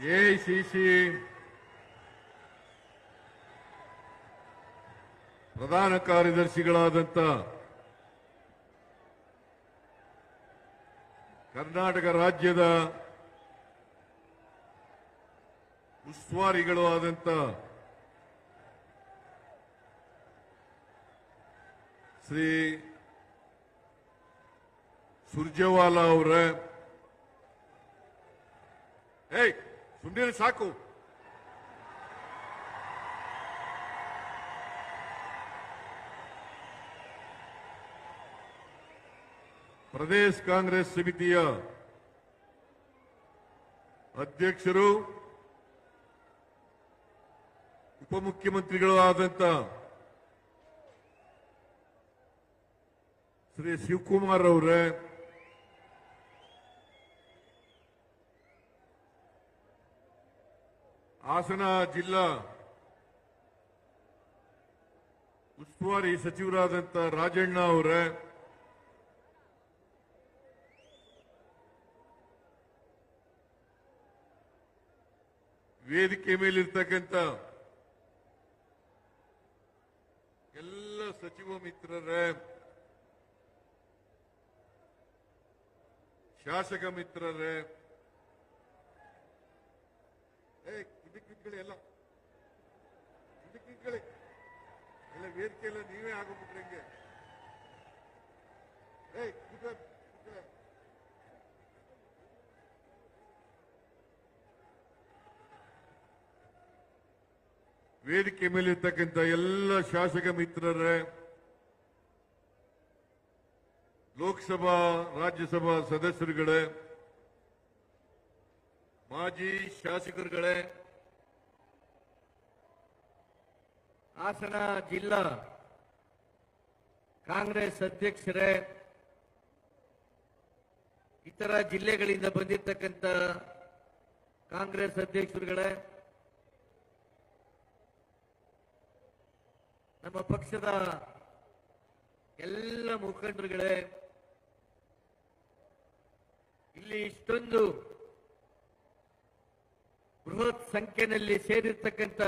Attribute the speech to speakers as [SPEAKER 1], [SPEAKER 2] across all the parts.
[SPEAKER 1] AICC ಪ್ರಧಾನ ಕಾರ್ಯದರ್ಶಿಗಳಾದಂಥ ಕರ್ನಾಟಕ ರಾಜ್ಯದ ಉಸ್ತುವಾರಿಗಳು ಆದಂಥ ಶ್ರೀ ಸುರ್ಜೇವಾಲಾ ಅವರ ಏಯ್ ಸುಮ್ಮನೆ ಸಾಕು. ಪ್ರದೇಶ ಕಾಂಗ್ರೆಸ್ ಸಮಿತಿಯ ಅಧ್ಯಕ್ಷರು ಉಪಮುಖ್ಯಮಂತ್ರಿಗಳು ಆದಂತ ಶ್ರೀ ಶಿವಕುಮಾರ್ ಅವರೇ ಹಾಸನ ಜಿಲ್ಲಾ ಉಸ್ತುವಾರಿ ಸಚಿವರಾದಂತ ರಾಜಣ್ಣ ಅವರೇ ವೇದಿಕೆ ಮೇಲಿರ್ತಕ್ಕಂಥ ಎಲ್ಲ ಸಚಿವ ಮಿತ್ರರೇ ಶಾಸಕ ಮಿತ್ರರೇ ಏ ಇದಕ್ಕೆ ನಿಂತ್ಕೊಳ್ಳಿ ಎಲ್ಲ ವೇದಿಕೆ ಎಲ್ಲ ನೀವೇ ಆಗೋಗ್ಬಿಟ್ರೆ ಹೆಂಗೆ ಏಯ್ ವೇದಿಕೆ ಮೇಲೆ ವೇದಿಕೆ ಮೇಲಿರ್ತಕ್ಕಂಥ ಎಲ್ಲ ಶಾಸಕ ಮಿತ್ರರೇ, ಲೋಕಸಭಾ, ರಾಜ್ಯಸಭಾ ಸದಸ್ಯರುಗಳೇ, ಮಾಜಿ ಶಾಸಕರುಗಳೇ
[SPEAKER 2] ಹಾಸನ ಜಿಲ್ಲಾ ಕಾಂಗ್ರೆಸ್ ಅಧ್ಯಕ್ಷರೇ, ಇತರ ಜಿಲ್ಲೆಗಳಿಂದ ಬಂದಿರತಕ್ಕಂಥ ಕಾಂಗ್ರೆಸ್ ಅಧ್ಯಕ್ಷರುಗಳೇ, ನಮ್ಮ ಪಕ್ಷದ ಎಲ್ಲ ಮುಖಂಡರುಗಳೇ, ಇಲ್ಲಿ ಇಷ್ಟೊಂದು ಬೃಹತ್ ಸಂಖ್ಯೆಯಲ್ಲಿ ಸೇರಿರ್ತಕ್ಕಂಥ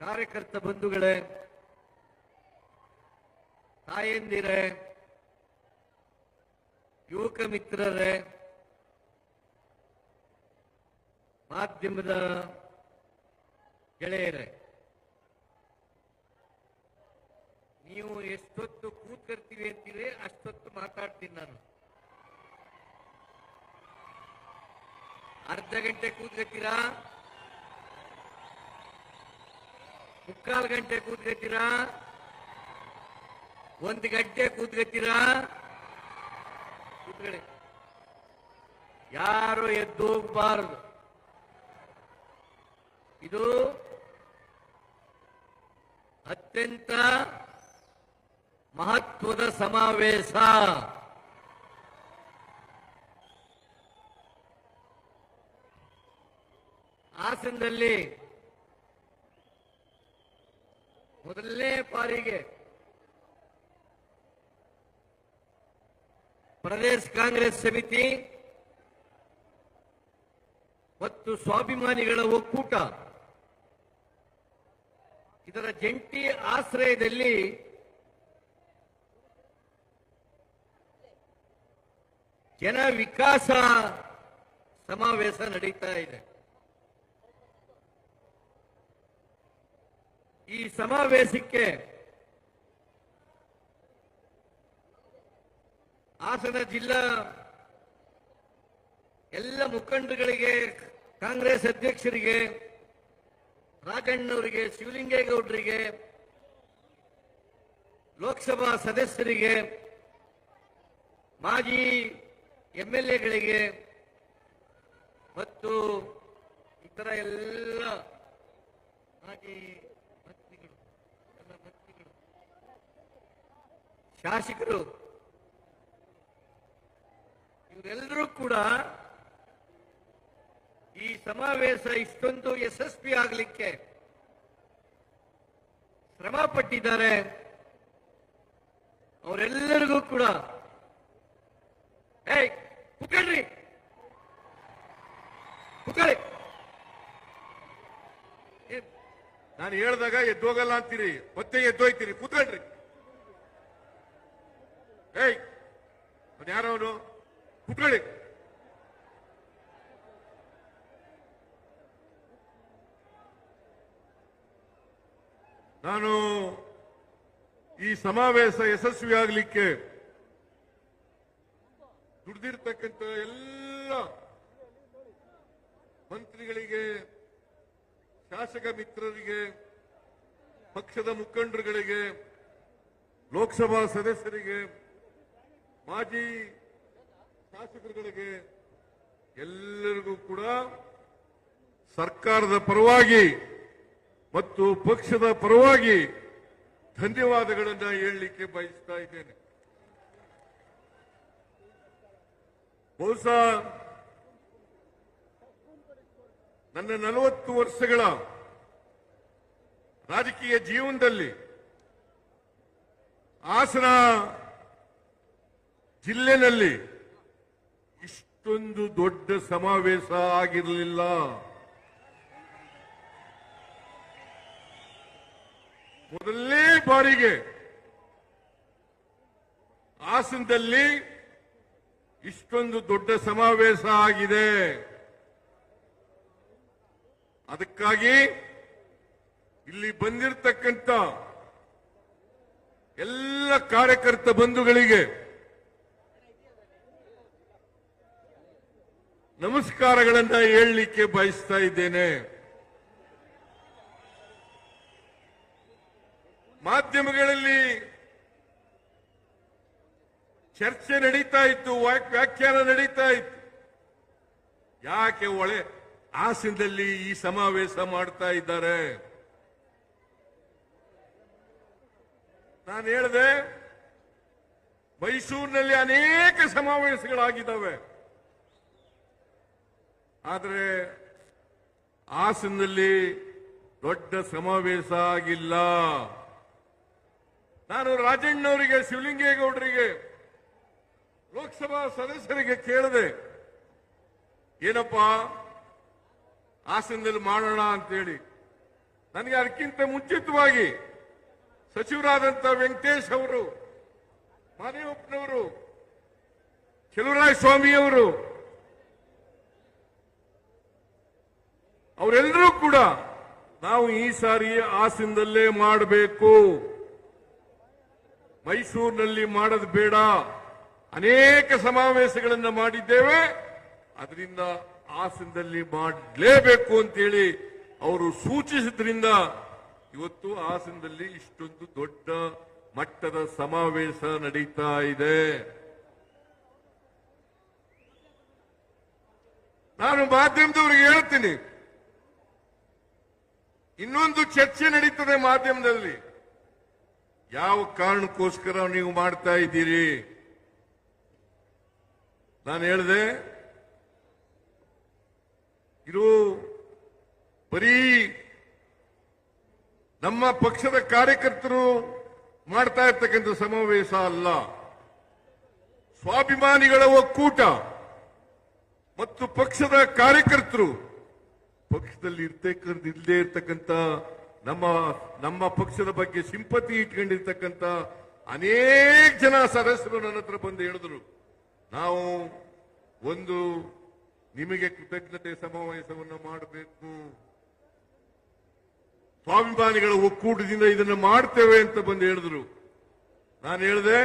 [SPEAKER 2] ಕಾರ್ಯಕರ್ತ ಬಂಧುಗಳೇ, ತಾಯಂದಿರೇ, ಯುವಕ ಮಿತ್ರರೇ, ಮಾಧ್ಯಮದ ಗೆಳೆಯರೇ, ನೀವು ಎಷ್ಟೊತ್ತು ಕೂತ್ಕರ್ತೀವಿ ಅಂತೀರಿ, ಅಷ್ಟೊತ್ತು ಮಾತಾಡ್ತೀನಿ ನಾನು. ಅರ್ಧ ಗಂಟೆ ಕೂತ್ಕತ್ತೀರಾ? ಮುಕ್ಕಾಲು ಗಂಟೆ ಕೂತ್ಕೋತೀರಾ ಒಂದು ಗಂಟೆ ಕೂತ್ಕೋತೀರಾ ಯಾರು ಎದ್ದು ಹೋಗಬಾರದು ಇದು ಅತ್ಯಂತ ಮಹತ್ವದ ಸಮಾವೇಶ. ಹಾಸನದಲ್ಲಿ ಮೊದಲನೇ ಬಾರಿಗೆ ಪ್ರದೇಶ ಕಾಂಗ್ರೆಸ್ ಸಮಿತಿ ಮತ್ತು ಸ್ವಾಭಿಮಾನಿಗಳ ಒಕ್ಕೂಟ. ಇದರ ಜಂಟಿ ಆಶ್ರಯದಲ್ಲಿ ಜನ ವಿಕಾಸ ಸಮಾವೇಶ ನಡೀತಾ ಇದೆ. ಈ ಸಮಾವೇಶಕ್ಕೆ ಹಾಸನ ಜಿಲ್ಲಾ ಎಲ್ಲ ಮುಖಂಡರುಗಳಿಗೆ ಕಾಂಗ್ರೆಸ್ ಅಧ್ಯಕ್ಷರಿಗೆ ರಾಘಣ್ಣವರಿಗೆ ಶಿವಲಿಂಗೇಗೌಡರಿಗೆ, ಲೋಕಸಭಾ ಸದಸ್ಯರಿಗೆ, ಮಾಜಿ ಎಂಎಲ್ಎಗಳಿಗೆ ಮತ್ತು ಇತರ ಎಲ್ಲ ಮಾಜಿ ಶಾಸಕರು, ಇವರೆಲ್ಲರೂ ಕೂಡ ಈ ಸಮಾವೇಶ ಇಷ್ಟೊಂದು ಯಶಸ್ವಿ ಆಗಲಿಕ್ಕೆ ಶ್ರಮ ಪಟ್ಟಿದ್ದಾರೆ. ಅವರೆಲ್ಲರಿಗೂ ಕೂಡ ಏಯ್ ಕೂತ್ಕೊಳ್ಳಿ ಏ-
[SPEAKER 1] ನಾನು ಹೇಳಿದಾಗ ಎದ್ದೋಗಲ್ಲ ಅಂತೀರಿ ಮತ್ತೆ ಎದ್ದೋಯ್ತೀರಿ ಕೂತ್ಕೊಳ್ರಿ ಏಯ್ ಅವ್ನು ಯಾರೋ ಅವನು ಕೂತ್ಕೊಳ್ಳಿ ನಾನು ಈ ಸಮಾವೇಶ ಯಶಸ್ವಿಯಾಗಲಿಕ್ಕೆ ದುಡ್ದಿರ್ತಕ್ಕಂಥ ಎಲ್ಲ ಮಂತ್ರಿಗಳಿಗೆ, ಶಾಸಕ ಮಿತ್ರರಿಗೆ, ಪಕ್ಷದ ಮುಖಂಡರುಗಳಿಗೆ, ಲೋಕಸಭಾ ಸದಸ್ಯರಿಗೆ, ಮಾಜಿ ಶಾಸಕರುಗಳಿಗೆ ಎಲ್ಲರಿಗೂ ಕೂಡ ಸರ್ಕಾರದ ಪರವಾಗಿ ಮತ್ತು ಪಕ್ಷದ ಪರವಾಗಿ ಧನ್ಯವಾದಗಳನ್ನು ಹೇಳಲಿಕ್ಕೆ ಬಯಸ್ತಾ ಇದ್ದೇನೆ. ಬಹುಶಃ ನನ್ನ ನಲವತ್ತು ವರ್ಷಗಳ ರಾಜಕೀಯ ಜೀವನದಲ್ಲಿ ಹಾಸನ ಜಿಲ್ಲೆನಲ್ಲಿ ಇಷ್ಟೊಂದು ದೊಡ್ಡ ಸಮಾವೇಶ ಆಗಿರಲಿಲ್ಲ. ಮೊದಲನೇ ಬಾರಿಗೆ ಹಾಸನದಲ್ಲಿ ಇಷ್ಟೊಂದು ದೊಡ್ಡ ಸಮಾವೇಶ ಆಗಿದೆ. ಅದಕ್ಕಾಗಿ ಇಲ್ಲಿ ಬಂದಿರತಕ್ಕಂಥ ಎಲ್ಲ ಕಾರ್ಯಕರ್ತ ಬಂಧುಗಳಿಗೆ ನಮಸ್ಕಾರಗಳನ್ನ ಹೇಳಲಿಕ್ಕೆ ಬಯಸ್ತಾ ಇದ್ದೇನೆ. ಮಾಧ್ಯಮಗಳಲ್ಲಿ ಚರ್ಚೆ ನಡೀತಾ ಇತ್ತು ವ್ಯಾಖ್ಯಾನ ನಡೀತಾ ಇತ್ತು. ಯಾಕೆ ಒಳೆ ಹಾಸನದಲ್ಲಿ ಈ ಸಮಾವೇಶ ಮಾಡ್ತಾ ಇದ್ದಾರೆ? ನಾನು ಹೇಳಿದೆ, ಮೈಸೂರಿನಲ್ಲಿ ಅನೇಕ ಸಮಾವೇಶಗಳಾಗಿದ್ದಾವೆ. ಆದರೆ ಹಾಸನದಲ್ಲಿ ದೊಡ್ಡ ಸಮಾವೇಶ ಆಗಿಲ್ಲ. ನಾನು ರಾಜಣ್ಣವರಿಗೆ, ಶಿವಲಿಂಗೇಗೌಡರಿಗೆ, ಲೋಕಸಭಾ ಸದಸ್ಯರಿಗೆ ಕೇಳಿದೆ, ಏನಪ್ಪ, ಹಾಸನದಲ್ಲಿ ಮಾಡೋಣ ಅಂತೇಳಿ. ನನಗೆ ಅದಕ್ಕಿಂತ ಮುಂಚಿತವಾಗಿ ಸಚಿವರಾದಂಥ ವೆಂಕಟೇಶ್ ಅವರು, ಮಾದೇವಪ್ಪನವರು ಚೆಲುವರಾಯ ಸ್ವಾಮಿಯವರು ಅವರೆಲ್ಲರೂ ಕೂಡ ನಾವು ಈ ಸಾರಿ ಹಾಸನದಲ್ಲೇ ಮಾಡಬೇಕು. ಮೈಸೂರಿನಲ್ಲಿ ಮಾಡೋದು ಬೇಡ. ಅನೇಕ ಸಮಾವೇಶಗಳನ್ನು ಮಾಡಿದ್ದೇವೆ. ಅದರಿಂದ ಹಾಸನದಲ್ಲಿ ಮಾಡಲೇಬೇಕು ಅಂತೇಳಿ ಅವರು ಸೂಚಿಸಿದ್ರಿಂದ ಇವತ್ತು ಹಾಸನದಲ್ಲಿ ಇಷ್ಟೊಂದು ದೊಡ್ಡ ಮಟ್ಟದ ಸಮಾವೇಶ ನಡೀತಾ ಇದೆ. ನಾನು ಮಾಧ್ಯಮದವ್ರಿಗೆ ಹೇಳ್ತೀನಿ. ಇನ್ನೊಂದು ಚರ್ಚೆ ನಡೀತದೆ ಮಾಧ್ಯಮದಲ್ಲಿ. ಯಾವ ಕಾರಣಕ್ಕೋಸ್ಕರ ನೀವು ಮಾಡ್ತಾ ಇದ್ದೀರಿ? ನಾನು ಹೇಳಿದೆ, ಇದು ಬರೀ ನಮ್ಮ ಪಕ್ಷದ ಕಾರ್ಯಕರ್ತರು ಮಾಡ್ತಾ ಇರ್ತಕ್ಕಂಥ ಸಮಾವೇಶ ಅಲ್ಲ. ಸ್ವಾಭಿಮಾನಿಗಳ ಒಕ್ಕೂಟ ಮತ್ತು ಪಕ್ಷದ ಕಾರ್ಯಕರ್ತರು ಪಕ್ಷದಲ್ಲಿ ಇರ್ತಕ್ಕಂಥ, ಇಲ್ಲದೆ ಇರ್ತಕ್ಕಂಥ ನಮ್ಮ ನಮ್ಮ ಪಕ್ಷದ ಬಗ್ಗೆ ಸಿಂಪತಿ ಇಟ್ಕೊಂಡಿರ್ತಕ್ಕಂಥ ಅನೇಕ ಜನ ಸದಸ್ಯರು ನನ್ನ ಹತ್ರ ಬಂದು ಹೇಳಿದ್ರು. ನಾವು ಒಂದು ನಿಮಗೆ ಕೃತಜ್ಞತೆ ಸಮಾವೇಶವನ್ನು ಮಾಡಬೇಕು. ಸ್ವಾಭಿಮಾನಿಗಳ ಒಕ್ಕೂಟದಿಂದ ಇದನ್ನು ಮಾಡ್ತೇವೆ ಅಂತ ಬಂದು ಹೇಳಿದ್ರು. ನಾನು ಹೇಳಿದೆ,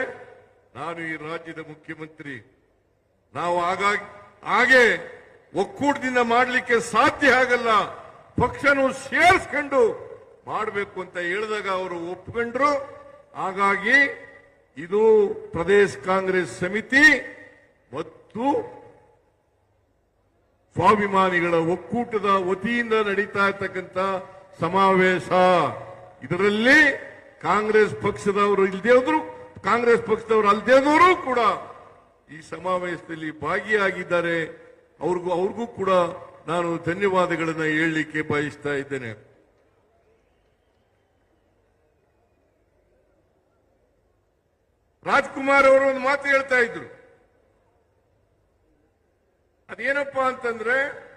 [SPEAKER 1] ನಾನು ಈ ರಾಜ್ಯದ ಮುಖ್ಯಮಂತ್ರಿ. ನಾವು ಹಾಗಾಗಿ ಹಾಗೆ ಒಕ್ಕೂಟದಿಂದ ಮಾಡಲಿಕ್ಕೆ ಸಾಧ್ಯ ಆಗಲ್ಲ. ಪಕ್ಷನು ಸೇರಿಸ್ಕೊಂಡು ಮಾಡಬೇಕು ಅಂತ ಹೇಳಿದಾಗ ಅವರು ಒಪ್ಕೊಂಡ್ರು. ಹಾಗಾಗಿ ಇದು ಪ್ರದೇಶ ಕಾಂಗ್ರೆಸ್ ಸಮಿತಿ ಮತ್ತು ಸ್ವಾಭಿಮಾನಿಗಳ ಒಕ್ಕೂಟದ ವತಿಯಿಂದ ನಡೀತಾ ಇರ್ತಕ್ಕಂಥ ಸಮಾವೇಶ. ಇದರಲ್ಲಿ ಕಾಂಗ್ರೆಸ್ ಪಕ್ಷದವರು ಇಲ್ಲದೇ ಹೋದ್ರು, ಕಾಂಗ್ರೆಸ್ ಪಕ್ಷದವರು ಅಲ್ಲದೆ ಹೋದವರು ಕೂಡ ಈ ಸಮಾವೇಶದಲ್ಲಿ ಭಾಗಿಯಾಗಿದ್ದಾರೆ. ಅವ್ರಿಗೂ ಅವ್ರಿಗೂ ಕೂಡ ನಾನು ಧನ್ಯವಾದಗಳನ್ನು ಹೇಳಲಿಕ್ಕೆ ಬಯಸ್ತಾ ಇದ್ದೇನೆ. ರಾಜ್ಕುಮಾರ್ ಅವರು ಒಂದು ಮಾತು ಹೇಳ್ತಾ ಇದ್ರು. ಅದೇನಪ್ಪಾ ಅಂತಂದ್ರೆ,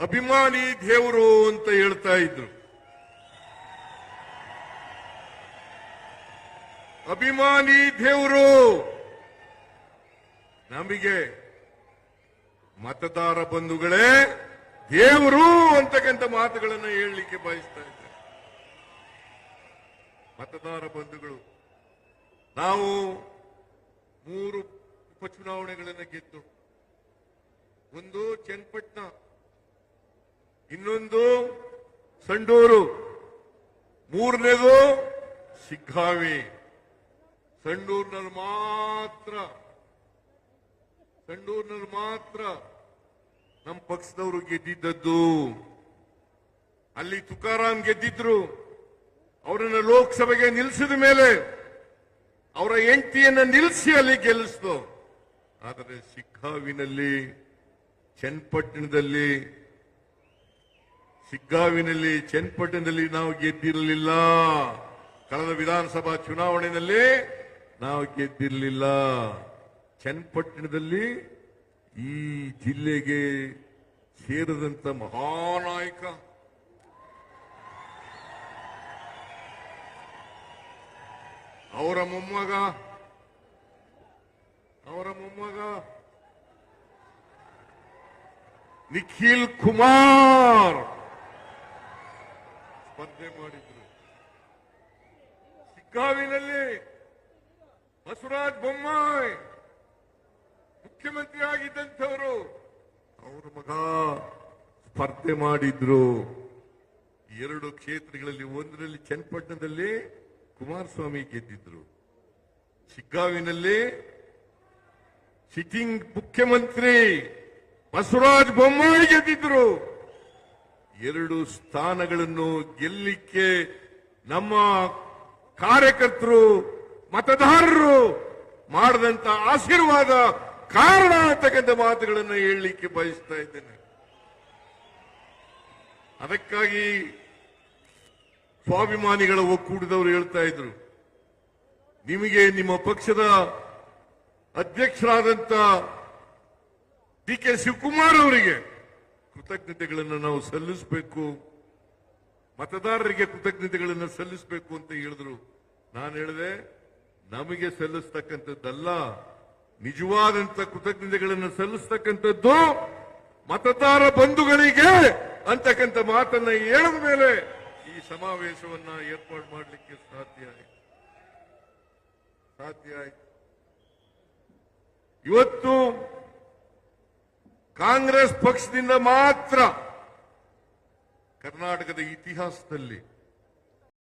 [SPEAKER 1] ಅಭಿಮಾನಿ ದೇವರು ಅಂತ ಹೇಳ್ತಾ ಇದ್ರು. ಅಭಿಮಾನಿ ದೇವರು ನಮಗೆ ಮತದಾರ ಬಂಧುಗಳೇ, ದೇವರು ಅಂತಕ್ಕಂಥ ಮಾತುಗಳನ್ನು ಹೇಳಲಿಕ್ಕೆ ಬಯಸ್ತಾ ಇದ್ದಾರೆ. ಮತದಾರ ಬಂಧುಗಳು ನಾವು ಮೂರು ಉಪಚುನಾವಣೆಗಳನ್ನು ಗೆದ್ದು, ಒಂದು ಚನ್ನಪಟ್ಟಣ, ಇನ್ನೊಂದು ಸಂಡೂರು, ಮೂರನೇದು ಸಿಗ್ಗಾವಿ. ಸಂಡೂರಿನಲ್ಲಿ ಮಾತ್ರ ಸಂಡೂರಿನಲ್ಲಿ ಮಾತ್ರ ನಮ್ಮ ಪಕ್ಷದವರು ಗೆದ್ದಿದ್ದದ್ದು. ಅಲ್ಲಿ ತುಕಾರಾಮ್ ಗೆದ್ದಿದ್ರು, ಅವರನ್ನು ಲೋಕಸಭೆಗೆ ನಿಲ್ಲಿಸಿದ ಮೇಲೆ ಅವರ ಹೆಂಡತಿಯನ್ನ ನಿಲ್ಲಿಸಿ ಅಲ್ಲಿ ಗೆಲ್ಲಿಸ್ತು. ಆದರೆ ಸಿಗ್ಗಾವಿನಲ್ಲಿ, ಚನ್ನಪಟ್ಟಣದಲ್ಲಿ ಸಿಗ್ಗಾವಿನಲ್ಲಿ, ಚನ್ನಪಟ್ಟಣದಲ್ಲಿ ನಾವು ಗೆದ್ದಿರಲಿಲ್ಲ. ಕಳೆದ ವಿಧಾನಸಭಾ ಚುನಾವಣೆಯಲ್ಲಿ ನಾವು ಗೆದ್ದಿರಲಿಲ್ಲ. ಚನ್ನಪಟ್ಟಣದಲ್ಲಿ ಈ ಜಿಲ್ಲೆಗೆ ಸೇರಿದಂತ ಮಹಾನಾಯಕ ಅವರ ಮೊಮ್ಮಗ. ಅವರ ಮೊಮ್ಮಗ. ನಿಖಿಲ್ ಕುಮಾರ್. ಸ್ಪರ್ಧೆ ಮಾಡಿದ್ರು. ಸಿಕ್ಕಾವಿನಲ್ಲಿ ಬಸವರಾಜ್ ಬೊಮ್ಮಾಯಿ ಮುಖ್ಯಮಂತ್ರಿ ಆಗಿದ್ದಂಥವರು. ಅವರ ಮಗ ಸ್ಪರ್ಧೆ ಮಾಡಿದ್ರು. ಎರಡು ಕ್ಷೇತ್ರಗಳಲ್ಲಿ ಒಂದರಲ್ಲಿ ಚನ್ನಪಟ್ಟಣದಲ್ಲಿ ಕುಮಾರಸ್ವಾಮಿ ಗೆದ್ದಿದ್ರು. ಶಿಗ್ಗಾವಿನಲ್ಲಿ ಸಿಟ್ಟಿಂಗ್ ಮುಖ್ಯಮಂತ್ರಿ ಬಸವರಾಜ ಬೊಮ್ಮಾಯಿ ಗೆದ್ದಿದ್ರು. ಎರಡು ಸ್ಥಾನಗಳನ್ನು ಗೆಲ್ಲಿಕ್ಕೆ ನಮ್ಮ ಕಾರ್ಯಕರ್ತರು, ಮತದಾರರು ಮಾಡಿದಂತ ಆಶೀರ್ವಾದ ಕಾರಣ ಅಂತಕ್ಕಂಥ ಮಾತುಗಳನ್ನು ಹೇಳಲಿಕ್ಕೆ ಬಯಸ್ತಾ ಇದ್ದೇನೆ. ಅದಕ್ಕಾಗಿ ಸ್ವಾಭಿಮಾನಿಗಳ ಒಕ್ಕೂಟದವರು ಹೇಳ್ತಾ ಇದ್ರು, ನಿಮಗೆ ನಿಮ್ಮ ಪಕ್ಷದ ಅಧ್ಯಕ್ಷರಾದಂತ ಡಿ ಕೆ ಶಿವಕುಮಾರ್ ಅವರಿಗೆ ಕೃತಜ್ಞತೆಗಳನ್ನು ನಾವು ಸಲ್ಲಿಸಬೇಕು, ಮತದಾರರಿಗೆ ಕೃತಜ್ಞತೆಗಳನ್ನು ಸಲ್ಲಿಸಬೇಕು ಅಂತ ಹೇಳಿದ್ರು. ನಾನು ಹೇಳಿದೆ, ನಮಗೆ ಸಲ್ಲಿಸ್ತಕ್ಕಂಥದ್ದಲ್ಲ, ನಿಜವಾದಂತ ಕೃತಜ್ಞತೆಗಳನ್ನು ಸಲ್ಲಿಸ್ತಕ್ಕಂಥದ್ದು ಮತದಾರ ಬಂಧುಗಳಿಗೆ ಅಂತಕ್ಕಂಥ ಮಾತನ್ನ ಹೇಳಿದ ಮೇಲೆ ಸಮಾವೇಶವನ್ನ ಏರ್ಪಾಡು ಮಾಡಲಿಕ್ಕೆ ಸಾಧ್ಯ ಆಯಿತು. ಸಾಧ್ಯ ಆಯಿತು. ಇವತ್ತು ಕಾಂಗ್ರೆಸ್ ಪಕ್ಷದಿಂದ ಮಾತ್ರ ಕರ್ನಾಟಕದ ಇತಿಹಾಸದಲ್ಲಿ